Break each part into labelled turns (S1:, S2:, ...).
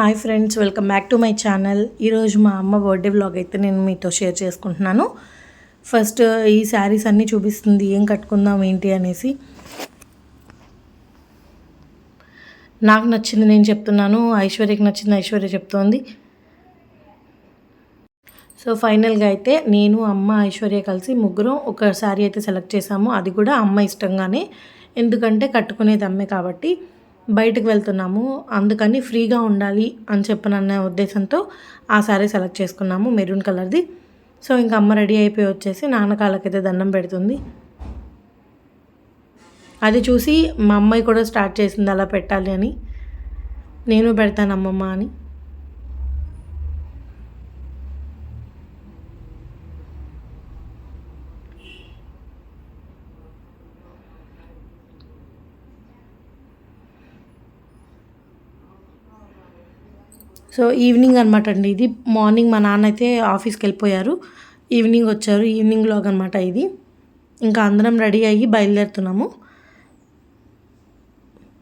S1: Hi friends welcome back to my channel. ఈరోజు మా అమ్మ బర్త్డే వ్లాగ్ అయితే నేను మీతో షేర్ చేసుకుంటున్నాను. ఫస్ట్ ఈ శారీస్ అన్నీ చూపిస్తుంది ఏం కట్టుకుందాం ఏంటి అనేసి. నాకు నచ్చింది నేను చెప్తున్నాను ఐశ్వర్యకి నచ్చింది ఐశ్వర్య చెప్తోంది. సో ఫైనల్గా అయితే నేను అమ్మ ఐశ్వర్య కలిసి ముగ్గురం ఒక శారీ అయితే సెలెక్ట్ చేసాము అది కూడా అమ్మ ఇష్టంగానే. ఎందుకంటే కట్టుకునేది అమ్మే కాబట్టి. బయటకు వెళ్తున్నాము. అందుకని ఫ్రీగా ఉండాలి అని చెప్పనన్న ఉద్దేశంతో ఆ శారీ సెలెక్ట్ చేసుకున్నాము మెరూన్ కలర్ది. సో ఇంకా అమ్మ రెడీ అయిపోయి వచ్చేసి నాన్న దండం పెడుతుంది. అది చూసి మా అమ్మాయి కూడా స్టార్ట్ చేసింది అలా పెట్టాలి అని. నేను పెడతాను అమ్మమ్మ అని. సో ఈవినింగ్ అనమాట అండి ఇది. మార్నింగ్ మా నాన్న అయితే ఆఫీస్కి వెళ్ళిపోయారు. ఈవినింగ్ వచ్చారు. ఈవినింగ్ లాగ్ అనమాట ఇది. ఇంకా అందరం రెడీ అయ్యి బయలుదేరుతున్నాము.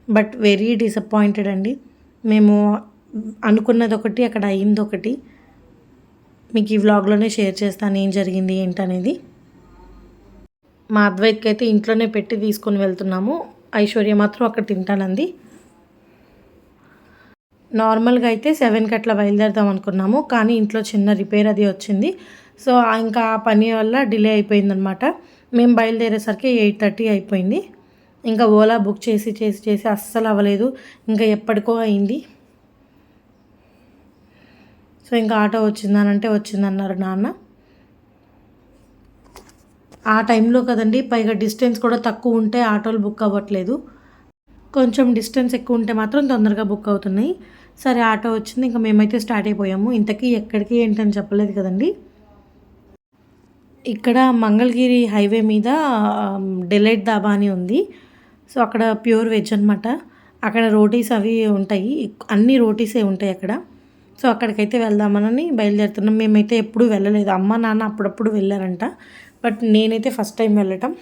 S1: బట్ వెరీ డిసప్పాయింటెడ్ అండి. మేము అనుకున్నది ఒకటి అక్కడ అయింది ఒకటి. మీకు ఈ వ్లాగ్లోనే షేర్ చేస్తాను ఏం జరిగింది ఏంటనేది. మా అద్వైత్కి అయితే ఇంట్లోనే పెట్టి తీసుకొని వెళ్తున్నాము. ఐశ్వర్య మాత్రం అక్కడ తింటానంది. నార్మల్గా అయితే సెవెన్కి అట్లా బయలుదేరుదాం అనుకున్నాము కానీ ఇంట్లో చిన్న రిపేర్ అది వచ్చింది. సో ఇంకా ఆ పని వల్ల డిలే అయిపోయిందనమాట మేము బయలుదేరేసరికి ఎయిట్ థర్టీ అయిపోయింది. ఇంకా ఓలా బుక్ చేసి చేసి చేసి అస్సలు అవ్వలేదు. ఇంకా ఎప్పటికో అయింది. సో ఇంకా ఆటో వచ్చిందనంటే వచ్చిందన్నారు నాన్న. ఆ టైంలో కదండి పైగా డిస్టెన్స్ కూడా తక్కువ ఉంటే ఆటోలు బుక్ అవ్వట్లేదు. కొంచెం డిస్టెన్స్ ఎక్కువ ఉంటే మాత్రం తొందరగా బుక్ అవుతున్నాయి. సరే ఆటో వచ్చింది ఇంకా మేమైతే స్టార్ట్ అయిపోయాము. ఇంతకీ ఎక్కడికి ఏంటని చెప్పలేదు కదండి. ఇక్కడ మంగళగిరి హైవే మీద డెలైట్ దాబా అని ఉంది. సో అక్కడ ప్యూర్ వెజ్ అనమాట అక్కడ రోటీస్ అవి ఉంటాయి. అన్ని రోటీసే ఉంటాయి అక్కడ. సో అక్కడికైతే వెళ్దామనని బయలుదేరుతున్నాం. మేమైతే ఎప్పుడూ వెళ్ళలేదు. అమ్మ నాన్న అప్పుడప్పుడు వెళ్ళారంట. బట్ నేనైతే ఫస్ట్ టైం వెళ్ళటం.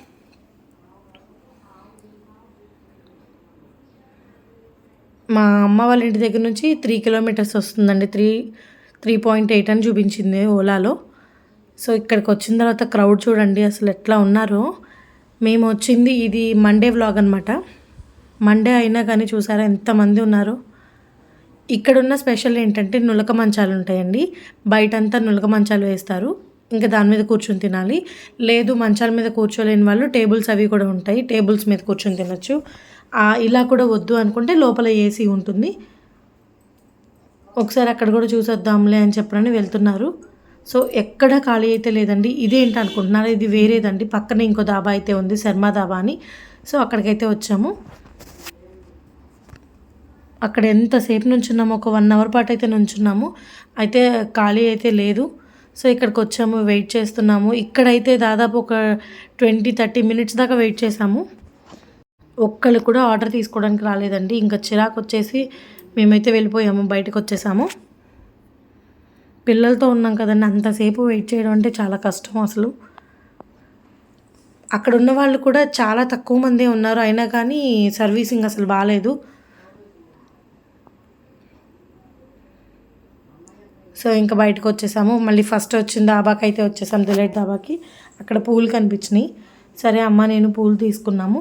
S1: మా అమ్మ వాళ్ళ ఇంటి దగ్గర నుంచి త్రీ కిలోమీటర్స్ వస్తుందండి. త్రీ త్రీ పాయింట్ ఎయిట్ అని చూపించింది ఓలాలో. సో ఇక్కడికి వచ్చిన తర్వాత క్రౌడ్ చూడండి అసలు ఎట్లా ఉన్నారో. మేము వచ్చింది ఇది మండే వ్లాగ్ అనమాట మండే అయినా కానీ చూసారా ఎంతమంది ఉన్నారో. ఇక్కడున్న స్పెషల్ ఏంటంటే నులక మంచాలు ఉంటాయండి. బయటంతా నులక మంచాలు వేస్తారు. ఇంకా దాని మీద కూర్చొని తినాలి. లేదు మంచాల మీద కూర్చోలేని వాళ్ళు టేబుల్స్ అవి కూడా ఉంటాయి. టేబుల్స్ మీద కూర్చొని తినచ్చు. ఇలా కూడా వద్దు అనుకుంటే లోపల ఏసీ ఉంటుంది. ఒకసారి అక్కడ కూడా చూసొద్దాంలే అని చెప్పడానికి వెళ్తున్నారు. సో ఎక్కడ ఖాళీ అయితే లేదండి. ఇదేంటి అనుకుంటున్నారు? ఇది వేరేదండి. పక్కన ఇంకో దాబా అయితే ఉంది శర్మ దాబా అని. సో అక్కడికైతే వచ్చాము. అక్కడ ఎంతసేపు నుంచున్నాము? ఒక వన్ అవర్ పాటు అయితే నుంచున్నాము. అయితే ఖాళీ అయితే లేదు. సో ఇక్కడికి వచ్చాము వెయిట్ చేస్తున్నాము. ఇక్కడైతే దాదాపు ఒక ట్వంటీ థర్టీ మినిట్స్ దాకా వెయిట్ చేసాము ఒక్కళ్ళు కూడా ఆర్డర్ తీసుకోవడానికి రాలేదండి. ఇంకా చిరాకు వచ్చేసి మేమైతే వెళ్ళిపోయాము బయటకు వచ్చేసాము. పిల్లలతో ఉన్నాం కదండి అంతసేపు వెయిట్ చేయడం అంటే చాలా కష్టం అసలు. అక్కడ ఉన్న వాళ్ళు కూడా చాలా తక్కువ మందే ఉన్నారు అయినా కానీ సర్వీసింగ్ అసలు బాగాలేదు సో ఇంకా బయటకు వచ్చేసాము. మళ్ళీ ఫస్ట్ వచ్చిన దాబాకి అయితే వచ్చేసాము దిలైట్ దాబాకి అక్కడ పూలు కనిపించినాయి. సరే అమ్మ నేను పూలు తీసుకున్నాము.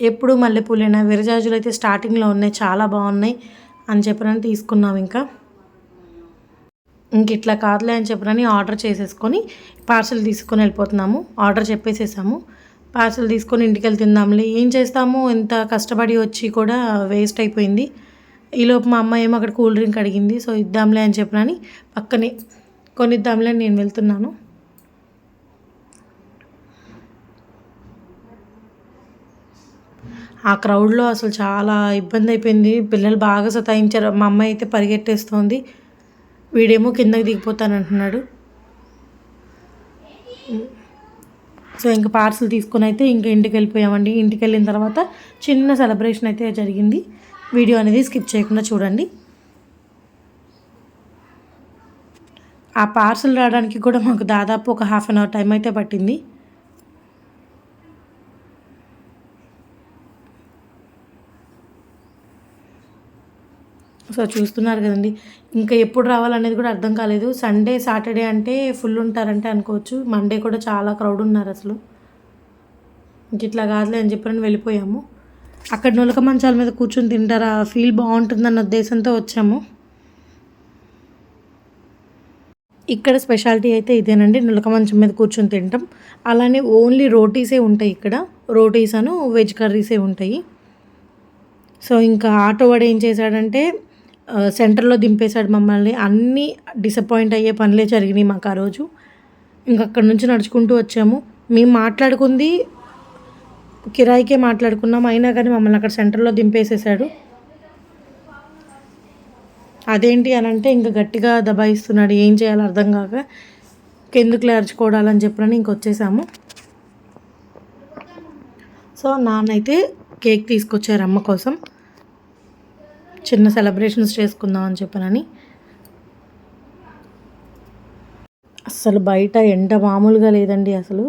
S1: ఎప్పుడు మల్లెపూలైనా విరజాజులు అయితే స్టార్టింగ్లో ఉన్నాయి చాలా బాగున్నాయి అని చెప్పనని తీసుకున్నాం ఇంకా. ఇంక ఇట్లా కాదులే అని చెప్పనని ఆర్డర్ చేసేసుకొని పార్సల్ తీసుకొని వెళ్ళిపోతున్నాము. ఆర్డర్ చెప్పేసేసాము. పార్సల్ తీసుకొని ఇంటికి వెళ్ళి తిందాంలే. ఏం చేస్తాము? ఎంత కష్టపడి వచ్చి కూడా వేస్ట్ అయిపోయింది. ఈలోపు మా అమ్మ ఏమో అక్కడ కూల్ డ్రింక్ అడిగింది. సో ఇద్దాంలే అని చెప్పనని పక్కనే కొనిద్దాంలే నేను వెళ్తున్నాను. ఆ క్రౌడ్లో అసలు చాలా ఇబ్బంది అయిపోయింది. పిల్లలు బాగా సతాయించారు. మా అమ్మాయి అయితే పరిగెట్టేస్తోంది. వీడేమో కిందకి దిగిపోతానంటున్నాడు సో ఇంకా పార్సల్ తీసుకొని అయితే ఇంకా ఇంటికి వెళ్ళిపోయామండి. ఇంటికి వెళ్ళిన తర్వాత చిన్న సెలబ్రేషన్ అయితే జరిగింది. వీడియో అనేది స్కిప్ చేయకుండా చూడండి. ఆ పార్సల్ రావడానికి కూడా మాకు దాదాపు ఒక హాఫ్ అన్ అవర్ టైం అయితే పట్టింది. సో చూస్తున్నారు కదండి. ఇంకా ఎప్పుడు రావాలనేది కూడా అర్థం కాలేదు. సండే సాటర్డే అంటే ఫుల్ ఉంటారంటే అనుకోవచ్చు. మండే కూడా చాలా క్రౌడ్ ఉన్నారు అసలు. ఇట్లా కాదులే అని చెప్పని వెళ్ళిపోయాము. అక్కడ నులక మంచాల మీద కూర్చొని తింటారా? ఫీల్ బాగుంటుందన్న ఉద్దేశంతో వచ్చాము. ఇక్కడ స్పెషాలిటీ అయితే ఇదేనండి. నులక మంచం మీద కూర్చొని తింటాం. అలానే ఓన్లీ రోటీసే ఉంటాయి ఇక్కడ. రోటీస్ అను వెజ్ కర్రీసే ఉంటాయి. సో ఇంకా ఆటో వాడు ఏం చేశాడంటే సెంటర్లో దింపేశాడు మమ్మల్ని. అన్నీ డిసప్పాయింట్ అయ్యే పనులే జరిగినాయి మాకు ఆ రోజు. ఇంక అక్కడ నుంచి నడుచుకుంటూ వచ్చాము. మేము మాట్లాడుకుంది కిరాయికే మాట్లాడుకున్నాం. అయినా కానీ మమ్మల్ని అక్కడ సెంటర్లో దింపేసేసాడు అదేంటి అని అంటే ఇంకా గట్టిగా దబాయిస్తున్నాడు. ఏం చేయాలో అర్థం కాక ఎందుకు అరుచుకోవడాలని చెప్పిన ఇంక వచ్చేసాము. సో నాన్నైతే కేక్ తీసుకొచ్చారు అమ్మ కోసం. చిన్న సెలబ్రేషన్స్ చేసుకుందాం అని చెప్పనని. అస్సలు బయట ఎండ మామూలుగా లేదండి అసలు.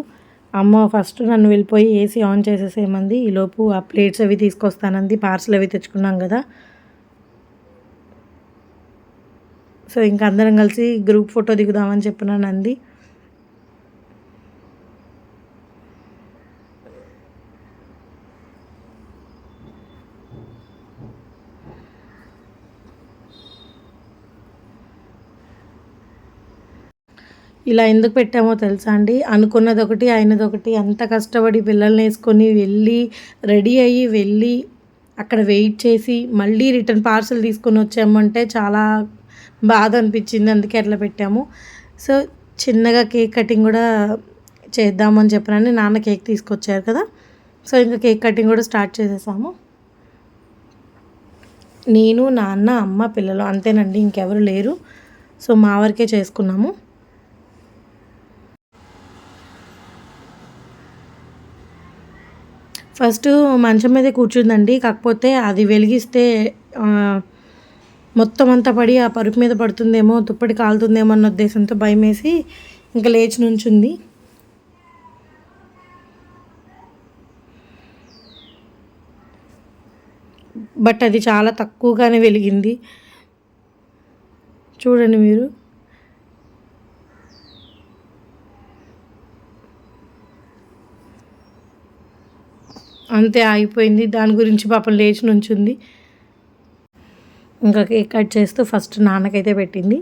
S1: అమ్మ ఫస్ట్ నన్ను వెళ్ళిపోయి ఏసీ ఆన్ చేసేసేమంది ఈలోపు ఆ ప్లేట్స్ అవి తీసుకొస్తానంది పార్సల్ అవి తెచ్చుకున్నాం కదా. సో ఇంకా అందరం కలిసి గ్రూప్ ఫోటో దిగుదామని చెప్పినాను అంది ఇలా ఎందుకు పెట్టామో తెలుసా అండి? అనుకున్నది ఒకటి అయినది ఒకటి అంత కష్టపడి పిల్లల్ని వేసుకొని వెళ్ళి రెడీ అయ్యి వెళ్ళి అక్కడ వెయిట్ చేసి మళ్ళీ రిటర్న్ పార్సల్ తీసుకొని వచ్చామంటే చాలా బాధ అనిపించింది. అందుకే అట్లా పెట్టాము. సో చిన్నగా కేక్ కటింగ్ కూడా చేద్దామని చెప్పినని నాన్న కేక్ తీసుకొచ్చారు కదా? సో ఇంకా కేక్ కటింగ్ కూడా స్టార్ట్ చేసేసాము. నేను నాన్న అమ్మ పిల్లలు అంతేనండి ఇంకెవరు లేరు. సో మా వరకే చేసుకున్నాము. ఫస్ట్ మంచం మీద కూర్చుందండి. కాకపోతే అది వెలిగిస్తే మొత్తం అంతా పడి ఆ పరుపు మీద పడుతుందేమో తుప్పటి కాలుతుందేమో అన్న ఉద్దేశంతో భయం వేసి ఇంకా లేచి నుంచుంది. బట్ అది చాలా తక్కువగానే వెలిగింది. చూడండి మీరు. అంతే ఆగిపోయింది. దాని గురించి పాపం లేచి నుంచుంది. ఇంకా కేక్ కట్ చేస్తూ ఫస్ట్ నాన్నకైతే పెట్టింది.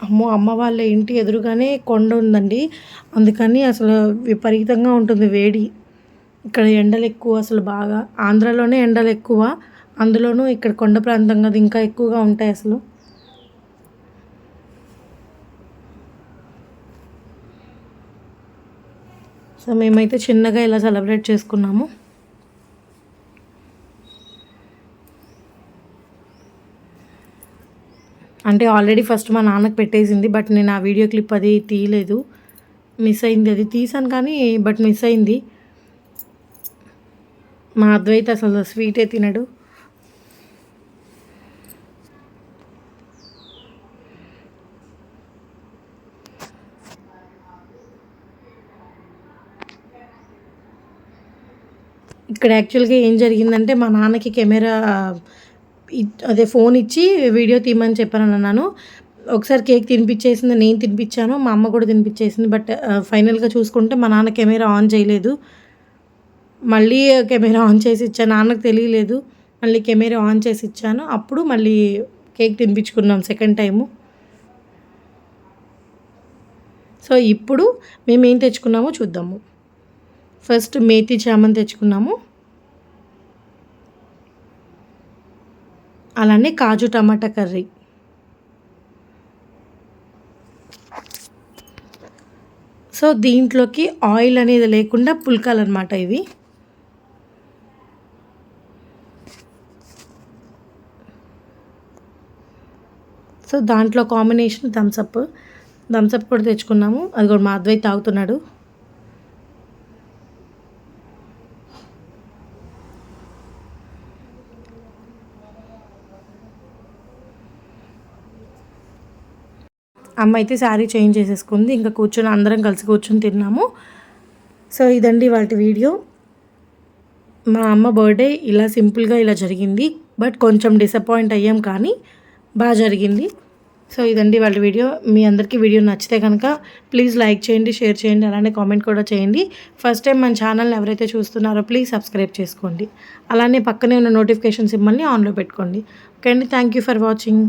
S1: అమ్మో అమ్మ వాళ్ళ ఇంటి ఎదురుగానే కొండ ఉందండి. అందుకని అసలు విపరీతంగా ఉంటుంది వేడి. ఇక్కడ ఎండలు ఎక్కువ అసలు బాగా. ఆంధ్రాలోనే ఎండలు ఎక్కువ. అందులోనూ ఇక్కడ కొండ ప్రాంతం కదా ఇంకా ఎక్కువగా ఉంటాయి అసలు. సో మేమైతే చిన్నగా ఇలా సెలబ్రేట్ చేసుకున్నాము. అంటే ఆల్రెడీ ఫస్ట్ మా నాన్నకు పెట్టేసింది బట్ నేను ఆ వీడియో క్లిప్ అది తీయలేదు. మిస్ అయింది అది తీసాను కానీ బట్ మిస్ అయింది. మా అద్వైత అసలు స్వీటే తినడు. ఇక్కడ యాక్చువల్గా ఏం జరిగిందంటే మా నాన్నకి కెమెరా అదే ఫోన్ ఇచ్చి వీడియో తీయమని చెప్పాను అన్నాను. ఒకసారి కేక్ తినిపించేసింది నేను తినిపించాను మా అమ్మ కూడా తినిపించేసింది బట్ ఫైనల్గా చూసుకుంటే మా నాన్న కెమెరా ఆన్ చేయలేదు. మళ్ళీ కెమెరా ఆన్ చేసి ఇచ్చాను నాన్నకు తెలియలేదు. మళ్ళీ కెమెరా ఆన్ చేసి ఇచ్చాను. అప్పుడు మళ్ళీ కేక్ తినిపించుకున్నాం సెకండ్ టైము. సో ఇప్పుడు మేము ఏం తెచ్చుకున్నామో చూద్దాము. ఫస్ట్ మేతి చామన్ తెచ్చుకున్నాము. అలానే కాజు టమాటా కర్రీ. సో దీంట్లోకి ఆయిల్ అనేది లేకుండా పుల్కాలు అనమాట ఇవి. సో దాంట్లో కాంబినేషన్ థమ్స్అప్ థమ్స్అప్ కూడా తెచ్చుకున్నాము. అది కూడా మా అద్వై తాగుతున్నాడు. అమ్మ అయితే శారీ చేంజ్ చేసేసుకుంది. ఇంకా కూర్చొని అందరం కలిసి కూర్చొని తిన్నాము. సో ఇదండి వాటి వీడియో. మా అమ్మ బర్త్డే ఇలా సింపుల్గా ఇలా జరిగింది. బట్ కొంచెం డిసప్పాయింట్ అయ్యాం కానీ బాగా జరిగింది. సో ఇదండి వాళ్ళ వీడియో. మీ అందరికీ వీడియో నచ్చితే కనుక ప్లీజ్ లైక్ చేయండి షేర్ చేయండి అలానే కామెంట్ కూడా చేయండి. ఫస్ట్ టైం మన ఛానల్ని ఎవరైతే చూస్తున్నారో ప్లీజ్ సబ్స్క్రైబ్ చేసుకోండి. అలానే పక్కనే ఉన్న నోటిఫికేషన్ సింబల్ని ఆన్లో పెట్టుకోండి. ఓకే అండి. Thank you for watching.